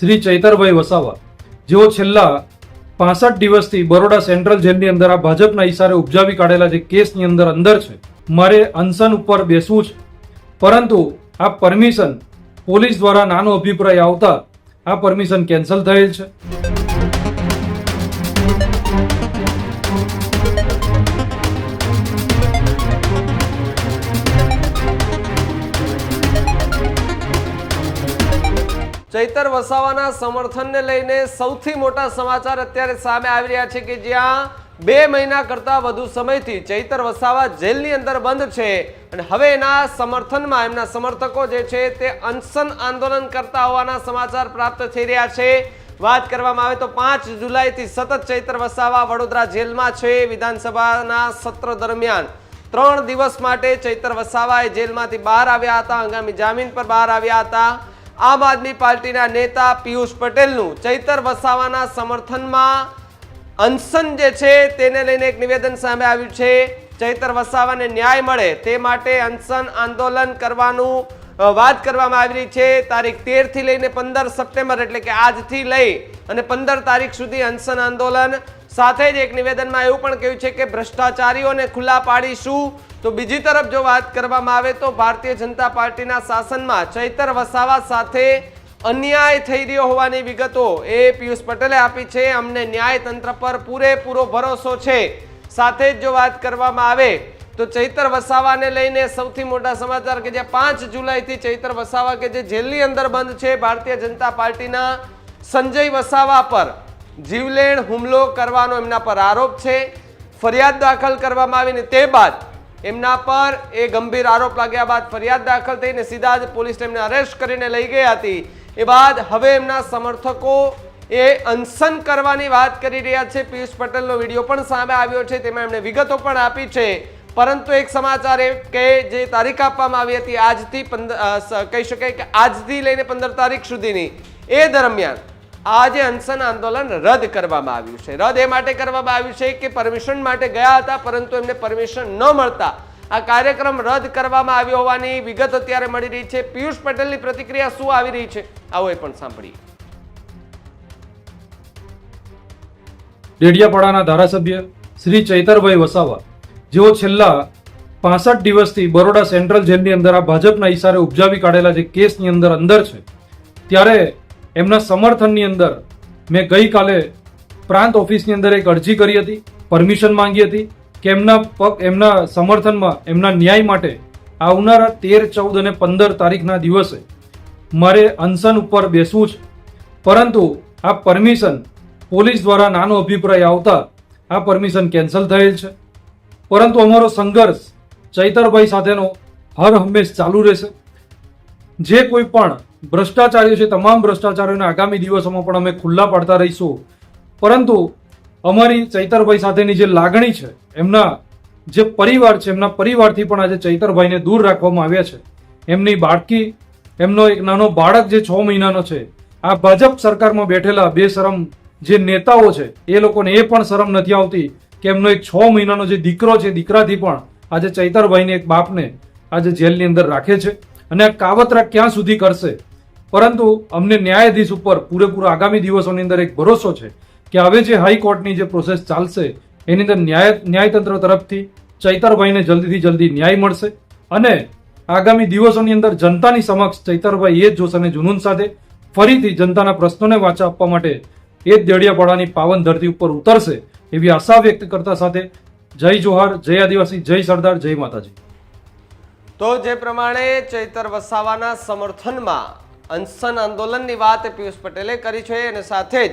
શ્રી ચૈતરભાઈ વસાવા. જેઓ છેલ્લા પાસઠ દિવસથી બરોડા સેન્ટ્રલ જેલની અંદર આ ભાજપના ઇશારે ઉપજાવી કાઢેલા જે કેસની અંદર અંદર છે, મારે અનશન ઉપર બેસવું છે. પરંતુ આ પરમિશન પોલીસ દ્વારા નાનો અભિપ્રાય આવતા આ પરમિશન કેન્સલ થયેલ છે. ચૈતર વસાવાના સમર્થનને લઈને સૌથી મોટા સમાચાર અત્યારે સામે આવી રહ્યા છે કે જ્યાં બે મહિના કરતા વધુ સમયથી ચૈતર વસાવા જેલની અંદર બંધ છે. અને હવે એના સમર્થનમાં એમના સમર્થકો જે છે તે અનશન આંદોલન કરતા હોવાના સમાચાર પ્રાપ્ત થઈ રહ્યા છે. વાત કરવામાં આવે તો પાંચ જુલાઈથી સતત ચૈતર વસાવા વડોદરા જેલમાં છે. વિધાનસભાના સત્ર દરમિયાન ત્રણ દિવસ માટે ચૈતર વસાવા એ જેલમાંથી બહાર આવ્યા હતા. હંગામી જામીન પર બહાર આવ્યા હતા. આમ આદમી પાર્ટીના નેતા પિયુષ પટેલનું ચૈતર વસાવાના સમર્થનમાં અનશન જે છે તેને લઈને એક નિવેદન સામે આવ્યું છે. ચૈતર વસાવાને ન્યાય મળે તે માટે અનશન આંદોલન કરવાનું વાત કરવામાં આવી રહી છે. તારીખ તેરથી લઈને પંદર સપ્ટેમ્બર એટલે કે આજથી લઈ અને પંદર તારીખ સુધી અનશન આંદોલન સાથે જ એક નિવેદનમાં એવું પણ કહ્યું છે કે ભ્રષ્ટાચારીઓને ખુલ્લા પાડીશું તો બીજી તરફ જો વાત કરવામાં આવે તો ભારતીય જનતા પાર્ટીના શાસનમાં ચૈતર વસાવા સાથે અન્યાય થઈ રહ્યો હોવાની વિગતો એ પિયુષ પટેલે આપી છે. અમને ન્યાય તંત્ર પર પૂરેપૂરો ભરોસો છે. સાથે જ જો વાત કરવામાં આવે તો ચૈતર વસાવાને લઈને સૌથી મોટા સમાચાર કે જે પાંચ જુલાઈથી ચૈતર વસાવા કે જે જેલની અંદર બંધ છે, ભારતીય જનતા પાર્ટીના સંજય વસાવા પર. જીવલેણ હુમલો કરવાનો એમના પર આરોપ છે. ફરિયાદ દાખલ કરવામાં આવીને તે બાદ એમના પર એ ગંભીર આરોપ લાગ્યા બાદ ફરિયાદ દાખલ થઈને સીધા જ પોલીસને એમને અરેસ્ટ કરીને લઈ ગઈ હતી. એ બાદ હવે એમના સમર્થકો એ અનશન કરવાની વાત કરી રહ્યા છે. પિયુષ પટેલનો વીડિયો પણ સામે આવ્યો છે. તેમાં એમણે વિગતો પણ આપી છે. પરંતુ એક સમાચાર એ કે જે તારીખ આપવામાં આવી હતી આજથી પંદર કહી શકાય કે આજથી લઈને પંદર તારીખ સુધીની. એ દરમિયાન આજે અનશન આંદોલન રદ કરવામાં આવ્યું છે. રદ એ માટે કરવામાં આવ્યું છે કે પરમિશન માટે ગયા હતા, પરંતુ એમને પરમિશન ન મળતા. આ કાર્યક્રમ રદ કરવામાં આવ્યો હોવાની વિગત અત્યારે મળી રહી છે. પિયુષ પટેલની પ્રતિક્રિયા શું આવી રહી છે, આવો એ પણ સાંભળીએ. ડેડિયાપાડાના ધારાસભ્ય શ્રી ચૈતરભાઈ વસાવા, જેઓ છેલ્લા પાસઠ દિવસથી બરોડા સેન્ટ્રલ જેલની અંદર આ ભાજપના ઈશારે ઉપજાવી કાઢેલા જે કેસની અંદર અંદર છે, ત્યારે એમના સમર્થનની અંદર મેં ગઈકાલે પ્રાંત ઓફિસની અંદર એક અરજી કરી હતી, પરમિશન માંગી હતી કે એમના પગ, એમના સમર્થનમાં, એમના ન્યાય માટે આવનારા તેર, ચૌદ અને પંદર તારીખના દિવસે મારે અનશન ઉપર બેસવું છે. પરંતુ આ પરમિશન પોલીસ દ્વારા નાનો અભિપ્રાય આવતા આ પરમિશન કેન્સલ થયેલ છે. પરંતુ અમારો સંઘર્ષ ચૈતરભાઈ સાથેનો હર હંમેશ ચાલુ રહેશે. જે કોઈ પણ ભ્રષ્ટાચારીઓ છે, તમામ ભ્રષ્ટાચારીઓને આગામી દિવસોમાં પણ અમે ખુલ્લા પાડતા રહીશું. પરંતુ અમારી ચૈતરભાઈ સાથેની જે લાગણી છે, એમના જે પરિવાર છે, એમના પરિવારથી પણ આજે ચૈતરભાઈને દૂર રાખવામાં આવ્યા છે. એમની બાળકી, એમનો એક નાનો બાળક જે છ મહિનાનો છે, આ ભાજપ સરકારમાં બેઠેલા બે શરમ જે નેતાઓ છે, એ લોકોને એ પણ શરમ નથી આવતી કે એમનો એક છ મહિનાનો જે દીકરો છે, દીકરાથી પણ આજે ચૈતરભાઈને એક બાપને આજે જેલની અંદર રાખે છે. અને કાવતરા ક્યાં સુધી કરશે? પરંતુ અમને ન્યાયાધીશ ઉપર પૂરેપૂરો આગામી દિવસોની અંદર એક ભરોસો છે કે હવે જે હાઈકોર્ટની જે પ્રોસેસ ચાલશે, એની અંદર ન્યાય, ન્યાયતંત્ર તરફથી ચૈતરભાઈને જલ્દીથી જલ્દી ન્યાય મળશે અને આગામી દિવસોની અંદર જનતાની સમક્ષ ચૈતરભાઈ એ જ જોશ અને જુનૂન સાથે ફરીથી જનતાના પ્રશ્નોને વાચા આપવા માટે એ જ દેડિયાપાડાની પાવન ધરતી ઉપર ઉતરશે એવી આશા વ્યક્ત કરતા સાથે જય જોહાર, જય આદિવાસી, જય સરદાર, જય માતાજી. તો જે પ્રમાણે ચૈતર વસાવાના સમર્થનમાં અનશન આંદોલનની વાત પિયુષ પટેલે કરી છે અને સાથે જ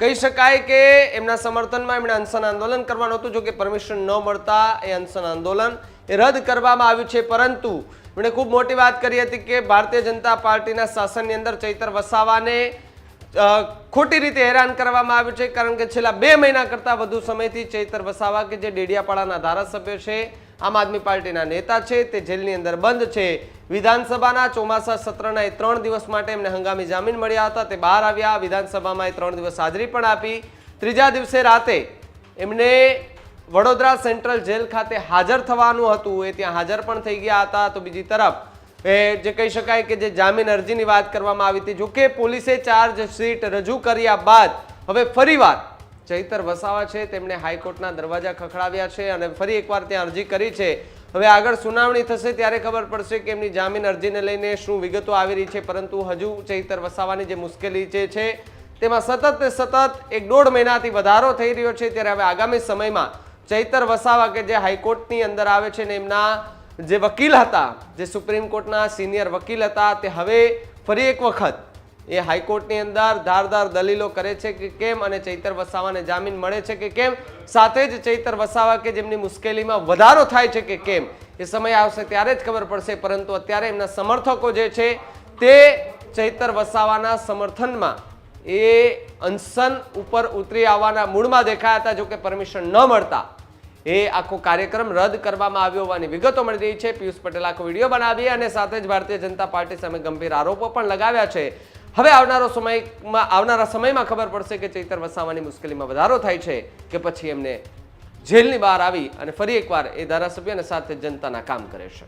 કહી શકાય કે એમના સમર્થનમાં એમણે અનશન આંદોલન કરવાનું હતું. જો કે પરમિશન ન મળતા એ અનશન આંદોલન એ રદ કરવામાં આવ્યું છે. પરંતુ એમણે ખૂબ મોટી વાત કરી હતી કે ભારતીય જનતા પાર્ટીના શાસનની અંદર ચૈતર વસાવાને ખોટી રીતે હેરાન કરવામાં આવ્યું છે. કારણ કે છેલ્લા બે મહિના કરતાં વધુ સમયથી ચૈતર વસાવા કે જે ડેડિયાપાડાના ધારાસભ્ય છે આમ આદમી પાર્ટીના નેતા છે, તે જેલની અંદર બંધ છે. વિધાનસભાના ચોમાસા સત્રના એ ત્રણ દિવસ માટે એમને હંગામી જામીન મળ્યા હતા. તે બહાર આવ્યા, વિધાનસભામાં એ ત્રણ દિવસ હાજરી પણ આપી. ત્રીજા દિવસે રાતે એમને વડોદરા સેન્ટ્રલ જેલ ખાતે હાજર થવાનું હતું. એ ત્યાં હાજર પણ થઈ ગયા હતા. તો બીજી તરફ, એ જે કહી શકાય કે જે જામીન અરજીની વાત કરવામાં આવી હતી જોકે પોલીસે ચાર્જશીટ રજૂ કર્યા બાદ હવે ફરીવાર ચૈતર વસાવા છે, તેમણે હાઈકોર્ટના દરવાજા ખખડાવ્યા છે અને ફરી એકવાર ત્યાં અરજી કરી છે. હવે આગળ સુનાવણી થશે ત્યારે ખબર પડશે કે એમની જામીન અરજીને લઈને શું વિગતો આવી રહી છે, પરંતુ હજુ ચૈતર વસાવાની જે મુશ્કેલી છે, તેમાં સતત ને સતત એક દોઢ મહિનાથી વધારો થઈ રહ્યો છે. ત્યારે હવે આગામી સમયમાં ચૈતર વસાવા કે જે હાઈકોર્ટની અંદર આવે છે ને એમના જે વકીલ હતા, જે સુપ્રીમ કોર્ટના સિનિયર વકીલ હતા, તે હવે ફરી એક વખત એ હાઈકોર્ટની અંદર ધારદાર દલીલો કરે છે કે કેમ અને ચૈતર વસાવાને જામીન મળે છે કે કેમ? સાથે જ ચૈતર વસાવા કે જેમની મુશ્કેલીમાં વધારો થાય છે કે કેમ? એ સમય આવશે ત્યારે જ ખબર પડશે, પરંતુ અત્યારે એમના સમર્થકો જે છે તે ચૈતર વસાવાના સમર્થનમાં એ અનસન ઉપર ઉતરી આવવાના મૂળમાં દેખાયા હતા, જો કે પરમિશન ન મળતા. એ આખો કાર્યક્રમ રદ કરવામાં આવ્યો હોવાની વિગતો મળી રહી છે. પિયુષ પટેલ આખો વીડિયો બનાવી અને સાથે જ ભારતીય જનતા પાર્ટી સામે ગંભીર આરોપો પણ લગાવ્યા છે. હવે આવનારો સમયમાં, આવનારા સમયમાં ખબર પડશે કે ચૈતર વસાવાની મુશ્કેલીમાં વધારો થાય છે કે પછી એમને જેલની બહાર આવી અને ફરી એકવાર એ ધારાસભ્ય અને સાથે જનતાના કામ કરે છે.